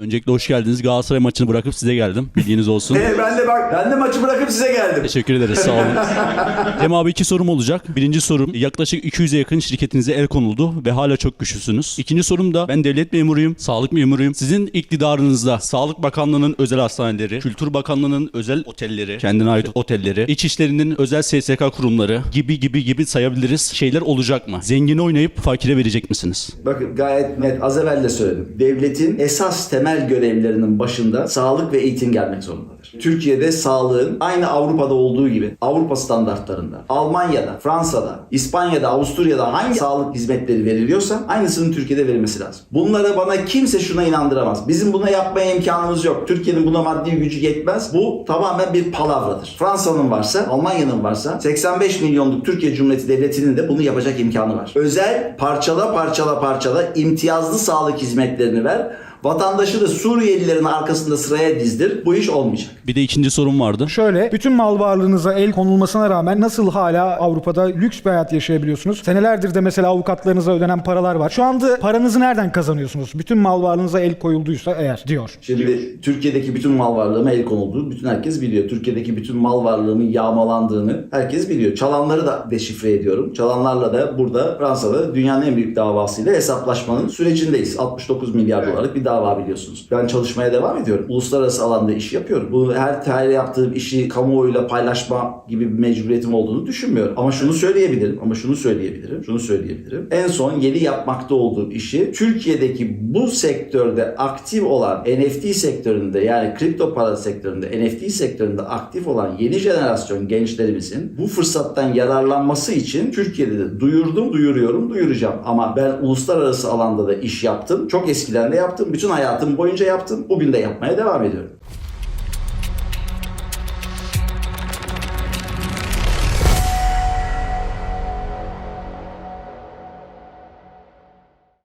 Öncelikle hoş geldiniz. Galatasaray maçını bırakıp size geldim. Bilginiz olsun. Ben de bak ben de maçı bırakıp size geldim. Teşekkür ederiz. Sağ olun. Cem abi iki sorum olacak. Birinci sorum yaklaşık 200'e yakın şirketinize el konuldu ve hala çok güçlüsünüz. İkinci sorum da ben devlet memuruyum, sağlık memuruyum. Sizin iktidarınızda Sağlık Bakanlığı'nın özel hastaneleri, Kültür Bakanlığı'nın özel otelleri, kendine ait otelleri, İçişleri'nin özel SSK kurumları gibi gibi gibi sayabiliriz. Şeyler olacak mı? Zengini oynayıp fakire verecek misiniz? Bakın gayet net az evvel de söyledim. Devletin esas temel görevlerinin başında sağlık ve eğitim gelmek zorundadır. Türkiye'de sağlığın aynı Avrupa'da olduğu gibi Avrupa standartlarında, Almanya'da, Fransa'da, İspanya'da, Avusturya'da hangi sağlık hizmetleri veriliyorsa aynısının Türkiye'de verilmesi lazım. Bunlara bana kimse şuna inandıramaz. Bizim buna yapmaya imkanımız yok. Türkiye'nin buna maddi gücü yetmez. Bu tamamen bir palavradır. Fransa'nın varsa, Almanya'nın varsa 85 milyonluk Türkiye Cumhuriyeti Devleti'nin de bunu yapacak imkanı var. Özel parçala parçala parçala imtiyazlı sağlık hizmetlerini ver. Vatandaşı da Suriyelilerin arkasında sıraya dizdir. Bu iş olmayacak. Bir de ikinci sorum vardı. Şöyle, bütün mal varlığınıza el konulmasına rağmen nasıl hala Avrupa'da lüks bir hayat yaşayabiliyorsunuz? Senelerdir de mesela avukatlarınıza ödenen paralar var. Şu anda paranızı nereden kazanıyorsunuz? Bütün mal varlığınıza el koyulduysa eğer diyor. Şimdi Türkiye'deki bütün mal varlığıma el konulduğu bütün herkes biliyor. Türkiye'deki bütün mal varlığımın yağmalandığını herkes biliyor. Çalanları da deşifre ediyorum. Çalanlarla da burada Fransa'da dünyanın en büyük davasıyla hesaplaşmanın sürecindeyiz. 69 milyar dolarlık bir dava biliyorsunuz. Ben çalışmaya devam ediyorum. Uluslararası alanda iş yapıyorum. Bu her her yaptığım işi kamuoyuyla paylaşma gibi bir mecburiyetim olduğunu düşünmüyorum. Ama şunu söyleyebilirim. Ama şunu söyleyebilirim. Şunu söyleyebilirim. En son yeni yapmakta olduğum işi Türkiye'deki bu sektörde aktif olan NFT sektöründe yani kripto para sektöründe NFT sektöründe aktif olan yeni jenerasyon gençlerimizin bu fırsattan yararlanması için Türkiye'de de duyurdum, duyuruyorum, duyuracağım. Ama ben uluslararası alanda da iş yaptım. Çok eskiden de yaptım. Bütün hayatım boyunca yaptım. Bugün de yapmaya devam ediyorum.